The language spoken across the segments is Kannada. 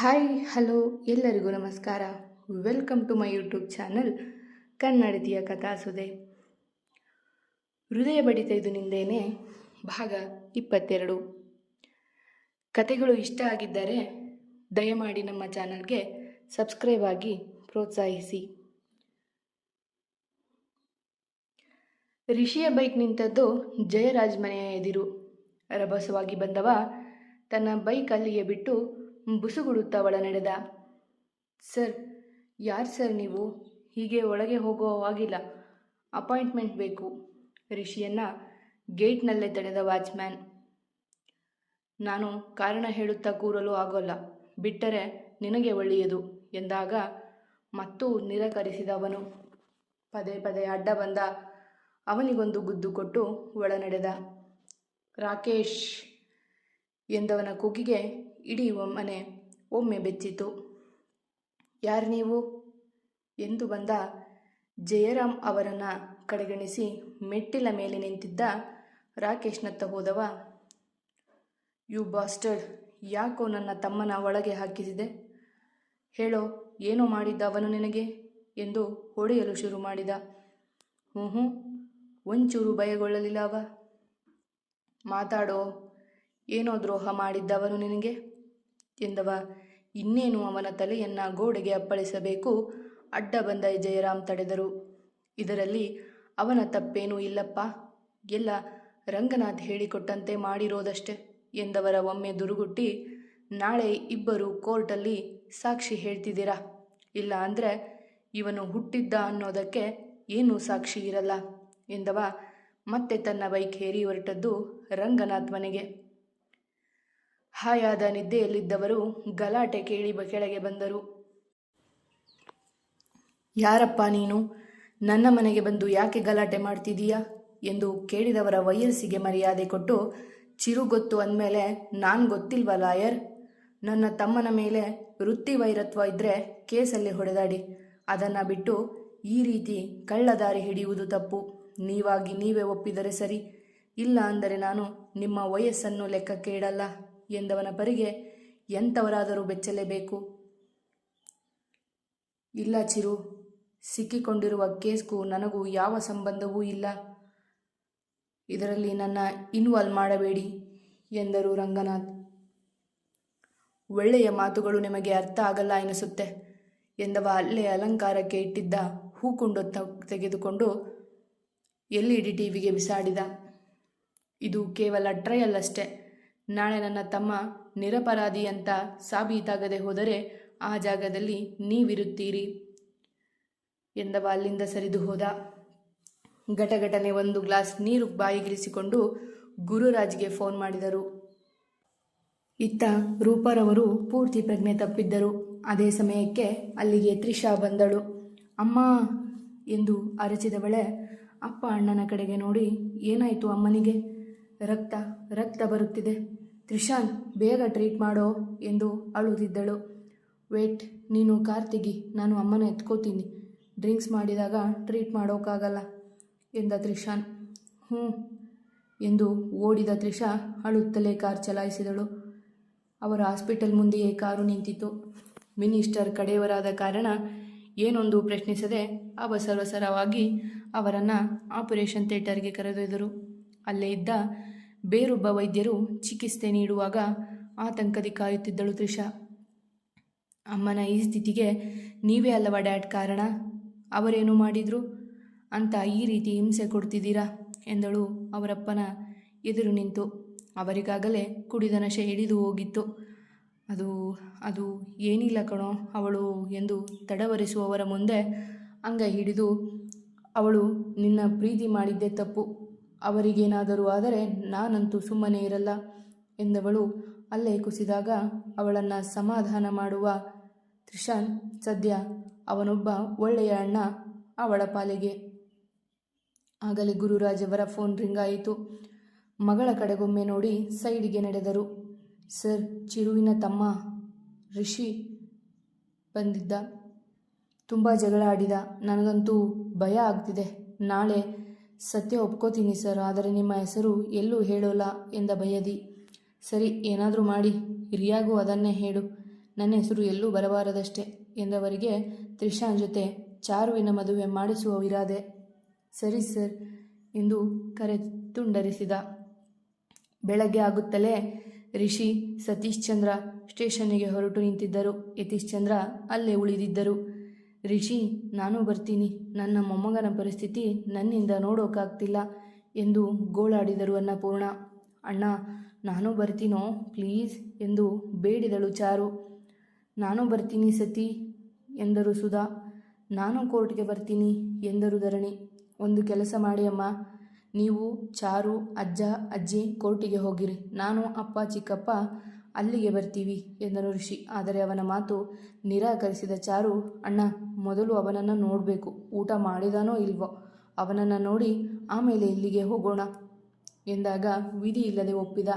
ಹಾಯ್, ಹಲೋ, ಎಲ್ಲರಿಗೂ ನಮಸ್ಕಾರ. Welcome to my YouTube channel, ಕನ್ನಡತಿಯ ಕಥಾಸುದೆ ಹೃದಯ ಬಡಿತ ಇದು ನಿಂದೇನೆ, ಭಾಗ ಇಪ್ಪತ್ತೆರಡು. ಕತೆಗಳು ಇಷ್ಟ ಆಗಿದ್ದರೆ ದಯಮಾಡಿ ನಮ್ಮ ಚಾನಲ್ಗೆ ಸಬ್ಸ್ಕ್ರೈಬ್ ಆಗಿ ಪ್ರೋತ್ಸಾಹಿಸಿ. ರಿಷಿಯ ಬೈಕ್ ನಿಂತದ್ದು ಜಯರಾಜ್ ಮನೆಯ ಎದಿರು. ರಭಸವಾಗಿ ಬಂದವ ತನ್ನ ಬೈಕ್ ಅಲ್ಲಿಗೆ ಬಿಟ್ಟು ಬುಸುಗುಡುತ್ತಾ ಒಳ ನಡೆದ ಸರ್, ಯಾರು ಸರ್ ನೀವು? ಹೀಗೆ ಒಳಗೆ ಹೋಗೋ ಆಗಿಲ್ಲ ಅಪಾಯಿಂಟ್ಮೆಂಟ್ ಬೇಕು. ರಿಷಿಯನ್ನ ಗೇಟ್ನಲ್ಲೇ ತಡೆದ ವಾಚ್ಮ್ಯಾನ್. ನಾನು ಕಾರಣ ಹೇಳುತ್ತಾ ಕೂರಲು ಆಗೋಲ್ಲ. ಬಿಟ್ಟರೆ ನಿನಗೆ ಒಳ್ಳೆಯದು ಎಂದಾಗ ಮತ್ತೂ ನಿರಾಕರಿಸಿದವನು. ಪದೇ ಪದೇ ಅಡ್ಡ ಬಂದ. ಅವನಿಗೊಂದು ಗುದ್ದು ಕೊಟ್ಟು ಒಳ ನಡೆದ ರಾಕೇಶ್ ಎಂದವನ ಕೂಗಿಗೆ ಇಡೀ ಮನೆ ಒಮ್ಮೆ ಬೆಚ್ಚಿತು ಯಾರು ನೀವು? ಎಂದು ಬಂದ ಜಯರಾಮ್ ಅವರನ್ನು ಕಡೆಗಣಿಸಿ ಮೆಟ್ಟಿಲ ಮೇಲೆ ನಿಂತಿದ್ದ ರಾಕೇಶ್ನತ್ತ ಹೋದವ, ಯು ಬಾಸ್ಟರ್ಡ್, ಯಾಕೋ ನನ್ನ ತಮ್ಮನ ಒಳಗೆ ಹಾಕಿಸಿದೆ? ಹೇಳೋ, ಏನೋ ಮಾಡಿದ್ದ ಅವನು ನಿನಗೆ? ಎಂದು ಹೊಡೆಯಲು ಶುರು ಮಾಡಿದ. ಹ್ಞೂ ಹ್ಞೂ ಒಂಚೂರು ಭಯಗೊಳ್ಳಲಿಲ್ಲ ಅವ. ಮಾತಾಡೋ, ಏನೋ ದ್ರೋಹ ಮಾಡಿದ್ದವನು ನಿನಗೆ? ಎಂದವ. ಇನ್ನೇನು ಅವನ ತಲೆಯನ್ನ ಗೋಡೆಗೆ ಅಪ್ಪಳಿಸಬೇಕು? ಅಡ್ಡ ಬಂದ ಜಯರಾಮ್ ತಡೆದರು. ಇದರಲ್ಲಿ ಅವನ ತಪ್ಪೇನೂ ಇಲ್ಲಪ್ಪ. ಎಲ್ಲ ರಂಗನಾಥ್ ಹೇಳಿಕೊಟ್ಟಂತೆ ಮಾಡಿರೋದಷ್ಟೆ ಎಂದವರ ಒಮ್ಮೆ ದುರುಗುಟ್ಟಿ, ನಾಳೆ ಇಬ್ಬರು ಕೋರ್ಟಲ್ಲಿ ಸಾಕ್ಷಿ ಹೇಳ್ತಿದ್ದೀರಾ? ಇಲ್ಲ ಅಂದರೆ ಇವನು ಹುಟ್ಟಿದ್ದ ಅನ್ನೋದಕ್ಕೆ ಏನೂ ಸಾಕ್ಷಿ ಇರಲ್ಲ ಎಂದವ ಮತ್ತೆ ತನ್ನ ಬೈಕ್ ಹೇರಿ ಹೊರಟದ್ದು ರಂಗನಾಥ್ ಮನೆಗೆ. ಹಾಯಾದ ನಿದ್ದೆಯಲ್ಲಿದ್ದವರು ಗಲಾಟೆ ಕೇಳಿ ಕೆಳಗೆ ಬಂದರು. ಯಾರಪ್ಪ ನೀನು? ನನ್ನ ಮನೆಗೆ ಬಂದು ಯಾಕೆ ಗಲಾಟೆ ಮಾಡ್ತಿದೀಯಾ ಎಂದು ಕೇಳಿದವರ ವಯಸ್ಸಿಗೆ ಮರ್ಯಾದೆ ಕೊಟ್ಟು, ಚಿರುಗೊತ್ತು ಅಂದಮೇಲೆ ನಾನು ಗೊತ್ತಿಲ್ವ ಲಾಯರ್? ನನ್ನ ತಮ್ಮನ ಮೇಲೆ ವೃತ್ತಿ ವೈರತ್ವ ಇದ್ದರೆ ಕೇಸಲ್ಲಿ ಹೊಡೆದಾಡಿ. ಅದನ್ನು ಬಿಟ್ಟು ಈ ರೀತಿ ಕಳ್ಳದಾರಿ ಹಿಡಿಯುವುದು ತಪ್ಪು. ನೀವಾಗಿ ನೀವೇ ಒಪ್ಪಿದರೆ ಸರಿ. ಇಲ್ಲ ಅಂದರೆ ನಾನು ನಿಮ್ಮ ವಯಸ್ಸನ್ನು ಲೆಕ್ಕಕ್ಕೆ ಇಡಲ್ಲ ಎಂದವನ ಪರಿಗೆ ಎಂಥವರಾದರೂ ಬೆಚ್ಚಲೇಬೇಕು. ಇಲ್ಲ ಚಿರು, ಸಿಕ್ಕಿಕೊಂಡಿರುವ ಕೇಸ್ಗೂ ನನಗೂ ಯಾವ ಸಂಬಂಧವೂ ಇಲ್ಲ. ಇದರಲ್ಲಿ ನನ್ನ ಇನ್ವಾಲ್ವ್ ಮಾಡಬೇಡಿ ಎಂದರು ರಂಗನಾಥ್. ಒಳ್ಳೆಯ ಮಾತುಗಳು ನಿಮಗೆ ಅರ್ಥ ಆಗಲ್ಲ ಎನಿಸುತ್ತೆ ಎಂದವ ಅಲ್ಲೇ ಅಲಂಕಾರಕ್ಕೆ ಇಟ್ಟಿದ್ದ ಹೂಕುಂಡು ತೆಗೆದುಕೊಂಡು ಎಲ್ ಇ ಡಿ ಟಿವಿಗೆ ಬಿಸಾಡಿದ. ಇದು ಕೇವಲ ಟ್ರಯಲ್ ಅಷ್ಟೇ. ನಾಳೆ ನನ್ನ ತಮ್ಮ ನಿರಪರಾಧಿ ಅಂತ ಸಾಬೀತಾಗದೆ ಹೋದರೆ ಆ ಜಾಗದಲ್ಲಿ ನೀವಿರುತ್ತೀರಿ ಎಂದವ ಅಲ್ಲಿಂದ ಸರಿದು ಹೋದ. ಘಟಘಟನೆ ಒಂದು ಗ್ಲಾಸ್ ನೀರು ಬಾಯಿಗಿರಿಸಿಕೊಂಡು ಗುರುರಾಜ್ಗೆ ಫೋನ್ ಮಾಡಿದರು. ಇತ್ತ ರೂಪರವರು ಪೂರ್ತಿ ಪ್ರಜ್ಞೆ ತಪ್ಪಿದ್ದರು. ಅದೇ ಸಮಯಕ್ಕೆ ಅಲ್ಲಿಗೆ ತ್ರಿಷಾ ಬಂದಳು. ಅಮ್ಮ ಎಂದು ಅರಚಿದವಳೆ ಅಪ್ಪ ಅಣ್ಣನ ಕಡೆಗೆ ನೋಡಿ ಏನಾಯಿತು ಅಮ್ಮನಿಗೆ? ರಕ್ತ ರಕ್ತ ಬರುತ್ತಿದೆ. ತ್ರಿಶಾನ್, ಬೇಗ ಟ್ರೀಟ್ ಮಾಡೋ ಎಂದು ಅಳುತ್ತಿದ್ದಳು. ವೇಟ್, ನೀನು ಕಾರ್ ತೆಗಿ ನಾನು ಅಮ್ಮನ ಎತ್ಕೋತೀನಿ. ಡ್ರಿಂಕ್ಸ್ ಮಾಡಿದಾಗ ಟ್ರೀಟ್ ಮಾಡೋಕ್ಕಾಗಲ್ಲ ಎಂದ ತ್ರಿಶಾನ್. ಹ್ಞೂ ಎಂದು ಓಡಿದ ತ್ರಿಷಾ ಅಳುತ್ತಲೇ ಕಾರ್ ಚಲಾಯಿಸಿದಳು. ಅವರ ಹಾಸ್ಪಿಟಲ್ ಮುಂದೆಯೇ ಕಾರು ನಿಂತಿತು ಮಿನಿಸ್ಟರ್ ಕಡೆಯವರಾದ ಕಾರಣ ಏನೊಂದು ಪ್ರಶ್ನಿಸದೆ ಅವಸರವಸರವಾಗಿ ಅವರನ್ನು ಆಪರೇಷನ್ ಥಿಯೇಟರ್ಗೆ ಕರೆದೊಯ್ದರು. ಅಲ್ಲೇ ಇದ್ದ ಬೇರೊಬ್ಬ ವೈದ್ಯರು ಚಿಕಿತ್ಸೆ ನೀಡುವಾಗ ಆತಂಕದಿ ಕಾಯುತ್ತಿದ್ದಳು ತ್ರಿಷಾ. ಅಮ್ಮನ ಈ ಸ್ಥಿತಿಗೆ ನೀವೇ ಅಲ್ಲವ ಡ್ಯಾಡ್ ಕಾರಣ? ಅವರೇನು ಮಾಡಿದ್ರು? ಅಂತ ಈ ರೀತಿ ಹಿಂಸೆ ಕೊಡ್ತಿದ್ದೀರಾ? ಎಂದಳು ಅವರಪ್ಪನ ಎದುರು ನಿಂತು. ಅವರಿಗಾಗಲೇ ಕುಡಿದ ನಶೆ ಹಿಡಿದು ಹೋಗಿತ್ತು. ಅದು ಅದು ಏನಿಲ್ಲ ಕಣೋ ಅವಳು ಎಂದು ತಡವರಿಸುವವರ ಮುಂದೆ ಅಂಗ ಹಿಡಿದು ಅವಳು ನಿನ್ನ ಪ್ರೀತಿ ಮಾಡಿದ್ದೇ ತಪ್ಪು. ಅವರಿಗೇನಾದರೂ ಆದರೆ ನಾನಂತೂ ಸುಮ್ಮನೆ ಇರಲ್ಲ ಎಂದವಳು ಅಲ್ಲೇ ಕುಸಿದಾಗ ಅವಳನ್ನು ಸಮಾಧಾನ ಮಾಡುವ ತ್ರಿಶಾನ್, ಸದ್ಯ ಅವನೊಬ್ಬ ಒಳ್ಳೆಯ ಅಣ್ಣ ಅವಳ ಪಾಲಿಗೆ. ಆಗಲೇ ಗುರುರಾಜವರ ಫೋನ್ ರಿಂಗ್ ಆಯಿತು. ಮಗಳ ಕಡೆಗೊಮ್ಮೆ ನೋಡಿ ಸೈಡಿಗೆ ನಡೆದರು. ಸರ್, ಚಿರುವಿನ ತಮ್ಮ ರಿಷಿ ಬಂದಿದ್ದ. ತುಂಬ ಜಗಳ ಆಡಿದ. ನನಗಂತೂ ಭಯ ಆಗ್ತಿದೆ. ನಾಳೆ ಸತ್ಯ ಒಪ್ಕೋತೀನಿ ಸರ್, ಆದರೆ ನಿಮ್ಮ ಹೆಸರು ಎಲ್ಲೂ ಹೇಳೋಲ್ಲ ಎಂದ ಭಯದಿ ಸರಿ, ಏನಾದರೂ ಮಾಡಿ, ಹಿರಿಯಾಗೂ ಅದನ್ನೇ ಹೇಳು. ನನ್ನ ಹೆಸರು ಎಲ್ಲೂ ಬರಬಾರದಷ್ಟೇ ಎಂದವರಿಗೆ ತ್ರಿಷಾನ್ ಜೊತೆ ಚಾರುವಿನ ಮದುವೆ ಮಾಡಿಸುವವಿರಾದೆ ಸರಿ ಸರ್, ಎಂದು ಕರೆ ತುಂಡರಿಸಿದ ಬೆಳಗ್ಗೆ ಆಗುತ್ತಲೇ ರಿಷಿ ಸತೀಶ್ ಚಂದ್ರ ಸ್ಟೇಷನ್ನಿಗೆ ಹೊರಟು ನಿಂತಿದ್ದರು. ಯತೀಶ್ ಚಂದ್ರ ಅಲ್ಲೇ ಉಳಿದಿದ್ದರು. ರಿಷಿ, ನಾನು ಬರ್ತೀನಿ. ನನ್ನ ಮೊಮ್ಮಗನ ಪರಿಸ್ಥಿತಿ ನನ್ನಿಂದ ನೋಡೋಕ್ಕಾಗ್ತಿಲ್ಲ ಎಂದು ಗೋಳಾಡಿದರು ಅನ್ನಪೂರ್ಣ. ಅಣ್ಣ, ನಾನು ಬರ್ತೀನೋ? ಪ್ಲೀಸ್ ಎಂದು ಬೇಡಿದಳು ಚಾರು. ನಾನು ಬರ್ತೀನಿ ಸತಿ ಎಂದರು ಸುಧಾ. ನಾನು ಕೋರ್ಟ್ಗೆ ಬರ್ತೀನಿ ಎಂದರು ಧರಣಿ. ಒಂದು ಕೆಲಸ ಮಾಡಿ ಅಮ್ಮ. ನೀವು ಚಾರು, ಅಜ್ಜ, ಅಜ್ಜಿ ಕೋರ್ಟಿಗೆ ಹೋಗಿರಿ. ನಾನು ಅಪ್ಪ, ಚಿಕ್ಕಪ್ಪ ಅಲ್ಲಿಗೆ ಬರ್ತೀವಿ ಎಂದನು ಋಷಿ. ಆದರೆ ಅವನ ಮಾತು ನಿರಾಕರಿಸಿದ ಚಾರು, ಅಣ್ಣ, ಮೊದಲು ಅವನನ್ನು ನೋಡಬೇಕು. ಊಟ ಮಾಡಿದಾನೋ ಇಲ್ವೋ? ಅವನನ್ನು ನೋಡಿ ಆಮೇಲೆ ಇಲ್ಲಿಗೆ ಹೋಗೋಣ ಎಂದಾಗ ವಿಧಿ ಇಲ್ಲದೆ ಒಪ್ಪಿದ.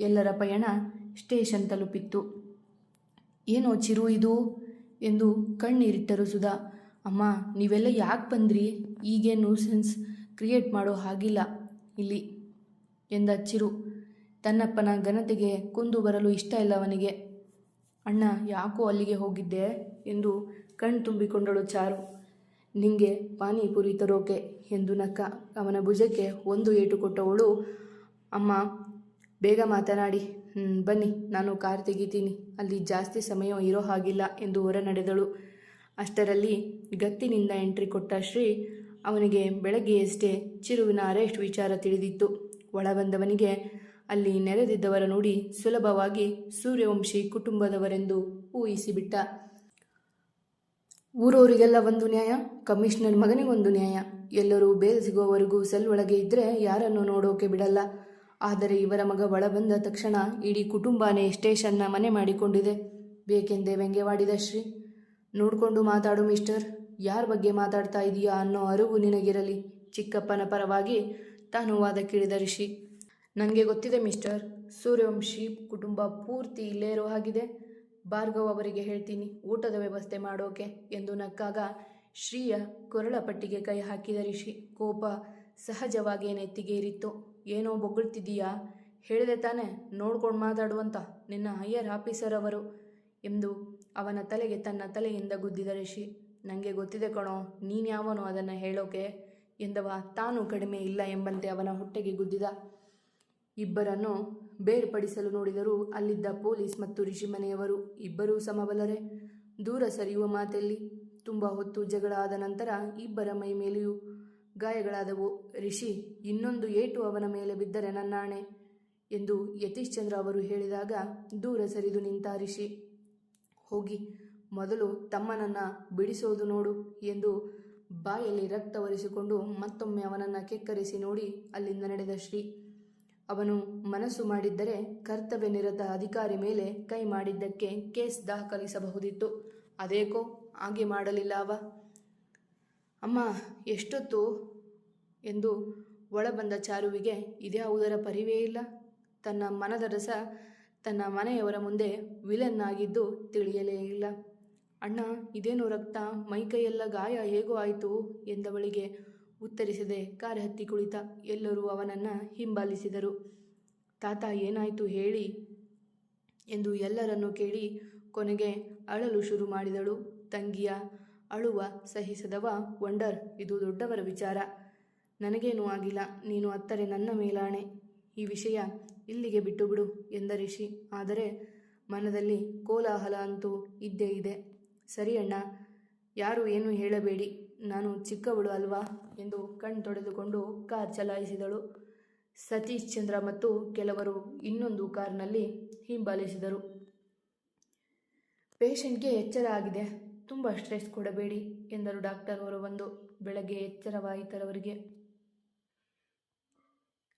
ಎಲ್ಲರ ಪಯಣ ಸ್ಟೇಷನ್ ತಲುಪಿತ್ತು. ಏನೋ ಚಿರು ಇದು ಎಂದು ಕಣ್ಣೀರಿಟ್ಟರು ಸುಧಾ. ಅಮ್ಮ, ನೀವೆಲ್ಲ ಯಾಕೆ ಬಂದ್ರಿ? ಈಗೇನು ಸೆನ್ಸ್ ಕ್ರಿಯೇಟ್ ಮಾಡೋ ಹಾಗಿಲ್ಲ ಇಲ್ಲಿ ಎಂದ ಚಿರು. ತನ್ನಪ್ಪನ ಘನತೆಗೆ ಕುಂದು ಬರಲು ಇಷ್ಟ ಇಲ್ಲ ಅವನಿಗೆ ಅಣ್ಣ, ಯಾಕೋ ಅಲ್ಲಿಗೆ ಹೋಗಿದ್ದೆ? ಎಂದು ಕಣ್ ತುಂಬಿಕೊಂಡಳು ಚಾರು. ನಿಂಗೆ ಪಾನಿಪುರಿ ತರೋಕೆ ಎಂದು ನಕ್ಕ. ಅವನ ಭುಜಕ್ಕೆ ಒಂದು ಏಟು ಕೊಟ್ಟವಳು, ಅಮ್ಮ, ಬೇಗ ಮಾತನಾಡಿ. ಬನ್ನಿ, ನಾನು ಕಾರ್ ತೆಗಿತೀನಿ. ಅಲ್ಲಿ ಜಾಸ್ತಿ ಸಮಯ ಇರೋ ಹಾಗಿಲ್ಲ ಎಂದು ಹೊರ ನಡೆದಳು ಅಷ್ಟರಲ್ಲಿ ಗತ್ತಿನಿಂದ ಎಂಟ್ರಿ ಕೊಟ್ಟ ಶ್ರೀ ಅವನಿಗೆ ಬೆಳಗ್ಗೆಯಷ್ಟೇ ಚಿರುವಿನ ಅರೆಸ್ಟ್ ವಿಚಾರ ತಿಳಿದಿತ್ತು. ಒಳ ಬಂದವನಿಗೆ ಅಲ್ಲಿ ನೆರೆದಿದ್ದವರ ನೋಡಿ ಸುಲಭವಾಗಿ ಸೂರ್ಯವಂಶಿ ಕುಟುಂಬದವರೆಂದು ಊಹಿಸಿಬಿಟ್ಟ. ಊರವರಿಗೆಲ್ಲ ಒಂದು ನ್ಯಾಯ, ಕಮಿಷನರ್ ಮಗನಿಗೊಂದು ನ್ಯಾಯ. ಎಲ್ಲರೂ ಬೇಲ್ ಸಿಗುವವರೆಗೂ ಸೆಲ್ ಒಳಗೆ ಇದ್ದರೆ ಯಾರನ್ನು ನೋಡೋಕೆ ಬಿಡಲ್ಲ. ಆದರೆ ಇವರ ಮಗ ಒಳ ಬಂದ ತಕ್ಷಣ ಇಡೀ ಕುಟುಂಬನೇ ಸ್ಟೇಷನ್ನ ಮನೆ ಮಾಡಿಕೊಂಡಿದೆ. ಬೇಕೆಂದೇ ವ್ಯಂಗ್ಯವಾಡಿದ ಶ್ರೀ. ನೋಡಿಕೊಂಡು ಮಾತಾಡು ಮಿಸ್ಟರ್, ಯಾರ ಬಗ್ಗೆ ಮಾತಾಡ್ತಾ ಇದೀಯಾ ಅನ್ನೋ ಅರಿವು ನಿನಗಿರಲಿ. ಚಿಕ್ಕಪ್ಪನ ಪರವಾಗಿ ತಾನು ವಾದಕ್ಕಿಳಿದ ಋಷಿ ನನಗೆ ಗೊತ್ತಿದೆ ಮಿಸ್ಟರ್. ಸೂರ್ಯವಂಶಿ ಕುಟುಂಬ ಪೂರ್ತಿ ಇಲ್ಲೇ ಇರೋ ಹಾಗಿದೆ. ಭಾರ್ಗವ್ ಅವರಿಗೆ ಹೇಳ್ತೀನಿ, ಊಟದ ವ್ಯವಸ್ಥೆ ಮಾಡೋಕೆ ಎಂದು ನಕ್ಕಾಗ ಶ್ರೀಯ ಕೊರಳ ಪಟ್ಟಿಗೆ ಕೈ ಹಾಕಿದ ಋಷಿ ಕೋಪ ಸಹಜವಾಗಿ ನೆತ್ತಿಗೇರಿತ್ತು ಏನೋ ಬೊಗಳ್ತಿದ್ದೀಯಾ? ಹೇಳಿದೆ ತಾನೆ, ನೋಡ್ಕೊಂಡು ಮಾತಾಡುವಂತ. ನಿನ್ನ ಹೈಯರ್ ಆಫೀಸರ್ ಅವರು ಎಂದು ಅವನ ತಲೆಗೆ ತನ್ನ ತಲೆಯಿಂದ ಗುದ್ದಿದ ಋಷಿ ನನಗೆ ಗೊತ್ತಿದೆ ಕಣೋ, ನೀನ್ಯಾವನೋ ಅದನ್ನು ಹೇಳೋಕೆ ಎಂದವ ತಾನು ಕಡಿಮೆ ಇಲ್ಲ ಎಂಬಂತೆ ಅವನ ಹೊಟ್ಟೆಗೆ ಗುದ್ದಿದ. ಇಬ್ಬರನ್ನು ಬೇರ್ಪಡಿಸಲು ನೋಡಿದರೂ ಅಲ್ಲಿದ್ದ ಪೊಲೀಸ್ ಮತ್ತು ಋಷಿ ಮನೆಯವರು ಇಬ್ಬರೂ ಸಮಬಲರೇ. ದೂರ ಸರಿಯುವ ಮಾತಲ್ಲಿ ತುಂಬ ಹೊತ್ತು ಜಗಳ ಆದ ನಂತರ ಇಬ್ಬರ ಮೈ ಮೇಲೆಯೂ ಗಾಯಗಳಾದವು. ರಿಷಿ, ಇನ್ನೊಂದು ಏಟು ಅವನ ಮೇಲೆ ಬಿದ್ದರೆ ನನ್ನಾಣೆ ಎಂದು ಯತೀಶ್ ಚಂದ್ರ ಅವರು ಹೇಳಿದಾಗ ದೂರ ಸರಿದು ನಿಂತ ರಿಷಿ, ಹೋಗಿ, ಮೊದಲು ತಮ್ಮನನ್ನ ಬಿಡಿಸೋದು ನೋಡು ಎಂದು ಬಾಯಲ್ಲಿ ರಕ್ತ ಒರೆಸಿಕೊಂಡು ಮತ್ತೊಮ್ಮೆ ಅವನನ್ನು ಕೆಕ್ಕರಿಸಿ ನೋಡಿ ಅಲ್ಲಿಂದ ನಡೆದ ಶ್ರೀ ಅವನು ಮನಸ್ಸು ಮಾಡಿದ್ದರೆ ಕರ್ತವ್ಯ ನಿರತ ಅಧಿಕಾರಿ ಮೇಲೆ ಕೈ ಮಾಡಿದ್ದಕ್ಕೆ ಕೇಸ್ ದಾಖಲಿಸಬಹುದಿತ್ತು. ಅದೇಕೋ, ಹಾಗೆ ಮಾಡಲಿಲ್ಲ ಅವ. ಅಮ್ಮ, ಎಷ್ಟೊತ್ತು? ಎಂದು ಒಳ ಬಂದ ಚಾರುವಿಗೆ, ಇದ್ಯಾವುದರ ಪರಿವೇ ಇಲ್ಲ. ತನ್ನ ಮನದ ರಸ ತನ್ನ ಮನೆಯವರ ಮುಂದೆ ವಿಲನ್ ಆಗಿದ್ದು ತಿಳಿಯಲೇ ಇಲ್ಲ. ಅಣ್ಣ, ಇದೇನು ರಕ್ತ? ಮೈಕೈಯೆಲ್ಲ ಗಾಯ ಹೇಗೋ ಆಯಿತು ಎಂದವಳಿಗೆ ಉತ್ತರಿಸದೆ ಕಾರ್ ಹತ್ತಿ ಕುಳಿತ ಎಲ್ಲರೂ ಅವನನ್ನು ಹಿಂಬಾಲಿಸಿದರು. ತಾತ, ಏನಾಯಿತು ಹೇಳಿ ಎಂದು ಎಲ್ಲರನ್ನು ಕೇಳಿ ಕೊನೆಗೆ ಅಳಲು ಶುರು ಮಾಡಿದಳು. ತಂಗಿಯ ಅಳುವ ಸಹಿಸದವ ವಂಡರ್, ಇದು ದೊಡ್ಡವರ ವಿಚಾರ. ನನಗೇನೂ ಆಗಿಲ್ಲ. ನೀನು ಅತ್ತರೆ ನನ್ನ ಮೇಲಾಣೆ. ಈ ವಿಷಯ ಇಲ್ಲಿಗೆ ಬಿಟ್ಟು ಬಿಡು ಎಂದ ರಿಷಿ. ಆದರೆ ಮನದಲ್ಲಿ ಕೋಲಾಹಲ ಅಂತೂ ಇದ್ದೇ ಇದೆ. ಸರಿ ಅಣ್ಣ, ಯಾರು ಏನು ಹೇಳಬೇಡಿ. ನಾನು ಚಿಕ್ಕವಳು ಅಲ್ವಾ? ಎಂದು ಕಣ್ ತೊಡೆದುಕೊಂಡು ಕಾರ್ ಚಲಾಯಿಸಿದಳು. ಸತೀಶ್ ಚಂದ್ರ ಮತ್ತು ಕೆಲವರು ಇನ್ನೊಂದು ಕಾರ್ನಲ್ಲಿ ಹಿಂಬಾಲಿಸಿದರು. ಪೇಷಂಟ್ಗೆ ಎಚ್ಚರ ಆಗಿದೆ. ತುಂಬ ಸ್ಟ್ರೆಸ್ ಕೊಡಬೇಡಿ ಎಂದರು ಡಾಕ್ಟರ್ ಅವರು ಬಂದು ಬೆಳಗ್ಗೆ ಎಚ್ಚರವಾಯಿತರವರಿಗೆ.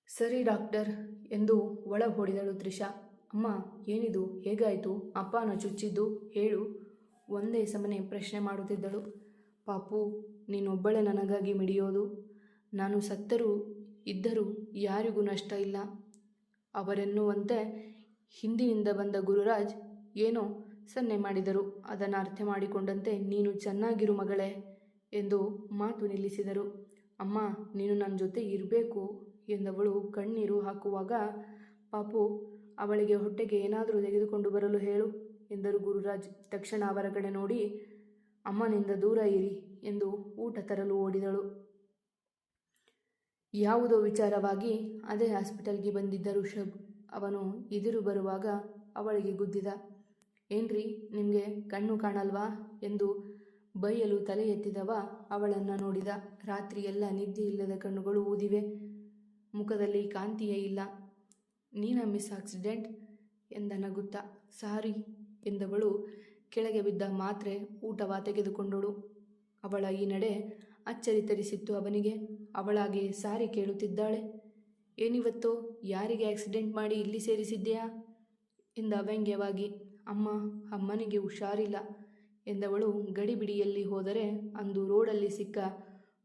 ಸರಿ ಡಾಕ್ಟರ್ ಎಂದು ಒಳ ಹೊಡಿದಳು ತ್ರಿಷಾ. ಅಮ್ಮ, ಏನಿದು? ಹೇಗಾಯಿತು? ಅಪ್ಪನ ಚುಚ್ಚಿದ್ದು? ಹೇಳು. ಒಂದೇ ಸಮನೆ ಪ್ರಶ್ನೆ ಮಾಡುತ್ತಿದ್ದಳು. ಪಾಪು ನೀನೊಬ್ಬಳೇ ನನಗಾಗಿ ಮಿಡಿಯೋದು. ನಾನು ಸತ್ತರೂ ಇದ್ದರೂ ಯಾರಿಗೂ ನಷ್ಟ ಇಲ್ಲ. ಅವರೆನ್ನುವಂತೆ ಹಿಂದಿನಿಂದ ಬಂದ ಗುರುರಾಜ್ ಏನೋ ಸನ್ನೆ ಮಾಡಿದರು. ಅದನ್ನು ಅರ್ಥ ಮಾಡಿಕೊಂಡಂತೆ ನೀನು ಚೆನ್ನಾಗಿರು ಮಗಳೇ ಎಂದು ಮಾತು ನಿಲ್ಲಿಸಿದರು. ಅಮ್ಮ, ನೀನು ನನ್ನ ಜೊತೆ ಇರಬೇಕು ಎಂದವಳು ಕಣ್ಣೀರು ಹಾಕುವಾಗ, ಪಾಪು, ಅವಳಿಗೆ ಹೊಟ್ಟೆಗೆ ಏನಾದರೂ ತೆಗೆದುಕೊಂಡು ಬರಲು ಹೇಳು ಎಂದರು ಗುರುರಾಜ್. ತಕ್ಷಣ ಅವರ ನೋಡಿ, ಅಮ್ಮನಿಂದ ದೂರ ಇರಿ. ಎಂದು ಊಟ ತರಲು ಓಡಿದಳು. ಯಾವುದೋ ವಿಚಾರವಾಗಿ ಅದೇ ಹಾಸ್ಪಿಟಲ್ಗೆ ಬಂದಿದ್ದ ಋಷಭ್ ಅವನು ಎದುರು ಬರುವಾಗ ಅವಳಿಗೆ ಗುದ್ದಿದ. ಏನ್ರಿ, ನಿಮಗೆ ಕಣ್ಣು ಕಾಣಲ್ವಾ? ಎಂದು ಬೈಯಲು ತಲೆ ಎತ್ತಿದವ ಅವಳನ್ನು ನೋಡಿದ. ರಾತ್ರಿ ಎಲ್ಲ ನಿದ್ದೆ ಇಲ್ಲದ ಕಣ್ಣುಗಳು ಊದಿವೆ. ಮುಖದಲ್ಲಿ ಕಾಂತಿಯೇ ಇಲ್ಲ. ನೀನ ಮಿಸ್ ಆಕ್ಸಿಡೆಂಟ್? ಎಂದ ನಗುತ್ತ. ಸಾರಿ, ಎಂದವಳು ಕೆಳಗೆ ಬಿದ್ದ ಮಾತ್ರೆ ಊಟವ ತೆಗೆದುಕೊಂಡಳು. ಅವಳ ಈ ನಡೆ ಅಚ್ಚರಿ ತರಿಸಿತ್ತು ಅವನಿಗೆ. ಅವಳಾಗೆ ಸಾರಿ ಕೇಳುತ್ತಿದ್ದಾಳೆ. ಏನಿವತ್ತು, ಯಾರಿಗೆ ಆಕ್ಸಿಡೆಂಟ್ ಮಾಡಿ ಇಲ್ಲಿ ಸೇರಿಸಿದ್ದೀಯಾ? ಎಂದ ವ್ಯಂಗ್ಯವಾಗಿ ಅಮ್ಮ, ಅಮ್ಮನಿಗೆ ಹುಷಾರಿಲ್ಲ ಎಂದವಳು ಗಡಿಬಿಡಿಯಲ್ಲಿ ಹೋದರೆ ಅಂದು ರೋಡಲ್ಲಿ ಸಿಕ್ಕ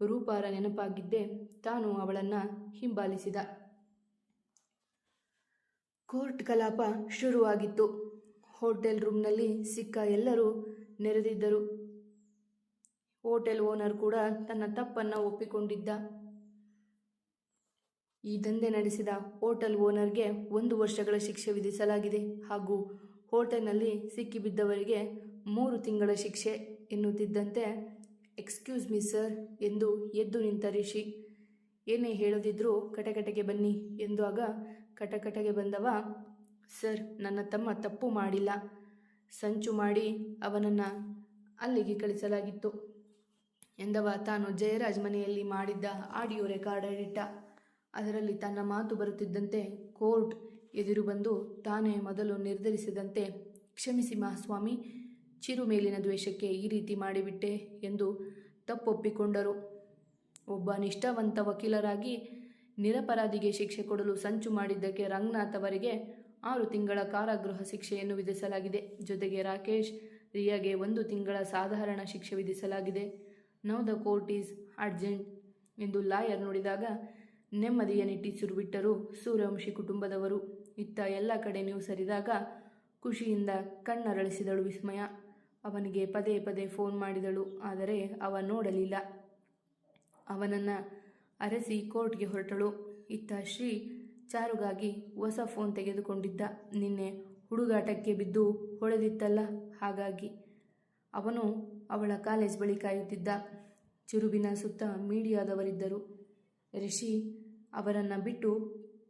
ರೂಪಾರ ನೆನಪಾಗಿದ್ದೆ ತಾನು ಅವಳನ್ನು ಹಿಂಬಾಲಿಸಿದ. ಕೋರ್ಟ್ ಕಲಾಪ ಶುರುವಾಗಿತ್ತು. ಹೋಟೆಲ್ ರೂಮ್ನಲ್ಲಿ ಸಿಕ್ಕ ಎಲ್ಲರೂ ನೆರೆದಿದ್ದರು. ಹೋಟೆಲ್ ಓನರ್ ಕೂಡ ತನ್ನ ತಪ್ಪನ್ನು ಒಪ್ಪಿಕೊಂಡಿದ್ದ. ಈ ದಂಧೆ ನಡೆಸಿದ ಹೋಟೆಲ್ ಓನರ್ಗೆ ಒಂದು ವರ್ಷಗಳ ಶಿಕ್ಷೆ ವಿಧಿಸಲಾಗಿದೆ ಹಾಗೂ ಹೋಟೆಲ್ನಲ್ಲಿ ಸಿಕ್ಕಿಬಿದ್ದವರಿಗೆ ಮೂರು ತಿಂಗಳ ಶಿಕ್ಷೆ ಎನ್ನುತ್ತಿದ್ದಂತೆ, ಎಕ್ಸ್ಕ್ಯೂಸ್ ಮಿ ಸರ್ ಎಂದು ಎದ್ದು ನಿಂತ ರಿಷಿ, ಏನೇ ಹೇಳದಿದ್ರೂ ಕಟಕಟೆಗೆ ಬನ್ನಿ ಎಂದು ಆಗ ಕಟಕಟೆಗೆ ಬಂದವ, ಸರ್, ನನ್ನ ತಮ್ಮ ತಪ್ಪು ಮಾಡಿಲ್ಲ. ಸಂಚು ಮಾಡಿ ಅವನನ್ನು ಅಲ್ಲಿಗೆ ಕಳಿಸಲಾಗಿತ್ತು. ಎಂದವ ತಾನು ಜಯರಾಜ್ ಮನೆಯಲ್ಲಿ ಮಾಡಿದ್ದ ಆಡಿಯೋ ರೆಕಾರ್ಡ್ ಇಟ್ಟ ಅದರಲ್ಲಿ ತನ್ನ ಮಾತು ಬರುತ್ತಿದ್ದಂತೆ ಕೋರ್ಟ್ ಎದುರು ಬಂದು ತಾನೇ ಮೊದಲು ನಿರ್ಧರಿಸಿದಂತೆ ಕ್ಷಮಿಸಿ ಮಹಾಸ್ವಾಮಿ ಚಿರು ಮೇಲಿನ ದ್ವೇಷಕ್ಕೆ ಈ ರೀತಿ ಮಾಡಿಬಿಟ್ಟೆ ಎಂದು ತಪ್ಪೊಪ್ಪಿಕೊಂಡರು. ಒಬ್ಬ ನಿಷ್ಠಾವಂತ ವಕೀಲರಾಗಿ ನಿರಪರಾಧಿಗೆ ಶಿಕ್ಷೆ ಕೊಡಲು ಸಂಚು ಮಾಡಿದ್ದಕ್ಕೆ ರಂಗನಾಥ್ ಅವರಿಗೆ ಆರು ತಿಂಗಳ ಕಾರಾಗೃಹ ಶಿಕ್ಷೆಯನ್ನು ವಿಧಿಸಲಾಗಿದೆ. ಜೊತೆಗೆ ರಾಕೇಶ್, ರಿಯಾಗೆ ಒಂದು ತಿಂಗಳ ಸಾಧಾರಣ ಶಿಕ್ಷೆ ವಿಧಿಸಲಾಗಿದೆ. Now the court is urgent ಎಂದು ಲಾಯರ್ ನುಡಿದಾಗ, ನೆಮ್ಮದಿಯ ನಿಟ್ಟಿಸಿರು ಬಿಟ್ಟರು ಸೂರ್ಯವಂಶಿ ಕುಟುಂಬದವರು. ಇತ್ತ ಎಲ್ಲ ಕಡೆ ನೀವು ಸರಿದಾಗ, ಖುಷಿಯಿಂದ ಕಣ್ಣರಳಿಸಿದಳು ವಿಸ್ಮಯ. ಅವನಿಗೆ ಪದೇ ಪದೇ ಫೋನ್ ಮಾಡಿದಳು, ಆದರೆ ಅವ ನೋಡಲಿಲ್ಲ. ಅವನನ್ನು ಅರಸಿ ಕೋರ್ಟ್ಗೆ ಹೊರಟಳು. ಇತ್ತ ಶ್ರೀ ಚಾರುಗಾಗಿ ಹೊಸ ಫೋನ್ ತೆಗೆದುಕೊಂಡಿದ್ದ. ನಿನ್ನೆ ಹುಡುಗಾಟಕ್ಕೆ ಬಿದ್ದು ಹೊಳೆದಿತ್ತಲ್ಲ, ಹಾಗಾಗಿ ಅವನು ಅವಳ ಕಾಲೇಜ್ ಬಳಿ ಕಾಯುತ್ತಿದ್ದ ಚಿರುಬಿನ ಸುತ್ತ ಮೀಡಿಯಾದವರಿದ್ದರು. ರಿಷಿ ಅವರನ್ನು ಬಿಟ್ಟು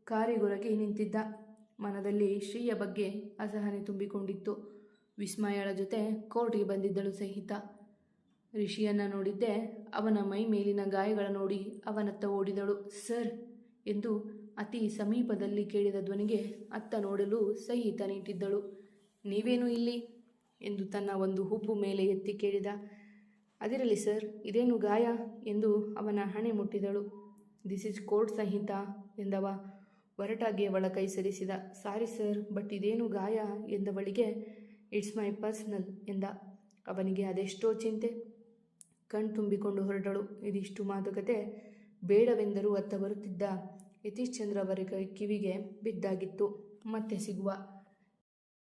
ಕಾರಿಗೊರಗೆ ನಿಂತಿದ್ದ. ಮನದಲ್ಲಿ ಶ್ರೀಯ ಬಗ್ಗೆ ಅಸಹನೆ ತುಂಬಿಕೊಂಡಿತ್ತು. ವಿಸ್ಮಯಳ ಜೊತೆ ಕೋರ್ಟ್ಗೆ ಬಂದಿದ್ದಳು ಸಹಿತ. ರಿಷಿಯನ್ನು ನೋಡಿದ್ದೆ ಅವನ ಮೈ ಮೇಲಿನ ಗಾಯಗಳ ನೋಡಿ ಅವನತ್ತ ಓಡಿದಳು. ಸರ್ ಎಂದು ಅತಿ ಸಮೀಪದಲ್ಲಿ ಕೇಳಿದ ಧ್ವನಿಗೆ ಅತ್ತ ನೋಡಲು ಸಹಿತ ನೀಟಿದ್ದಳು ನೀವೇನು ಇಲ್ಲಿ? ಎಂದು ತನ್ನ ಒಂದು ಹುಬ್ಬು ಮೇಲೆ ಎತ್ತಿ ಕೇಳಿದ, ಅದಿರಲಿ ಸರ್, ಇದೇನು ಗಾಯ? ಎಂದು ಅವನ ಹಣೆ ಮುಟ್ಟಿದಳು. ದಿಸ್ ಇಸ್ ಕೋರ್ಟ್ ಸಂಹಿತ, ಎಂದವ. ಒರಟಾಗಿ ಅವಳ ಕೈ ಸರಿಸಿದ, ಸಾರಿ ಸರ್, ಬಟ್ ಇದೇನು ಗಾಯ? ಎಂದವಳಿಗೆ ಇಟ್ಸ್ ಮೈ ಪರ್ಸ್ನಲ್ ಎಂದ. ಅವನಿಗೆ ಅದೆಷ್ಟೋ ಚಿಂತೆ. ಕಣ್ ತುಂಬಿಕೊಂಡು ಹೊರಟಳು. ಇದಿಷ್ಟು ಮಾತುಕತೆ ಬೇಡವೆಂದರೂ ಅತ್ತ ಬರುತ್ತಿದ್ದ ಯತೀಶ್ ಚಂದ್ರ ಅವರ ಕಿವಿಗೆ ಬಿದ್ದಾಗಿತ್ತು. ಮತ್ತೆ ಸಿಗುವ.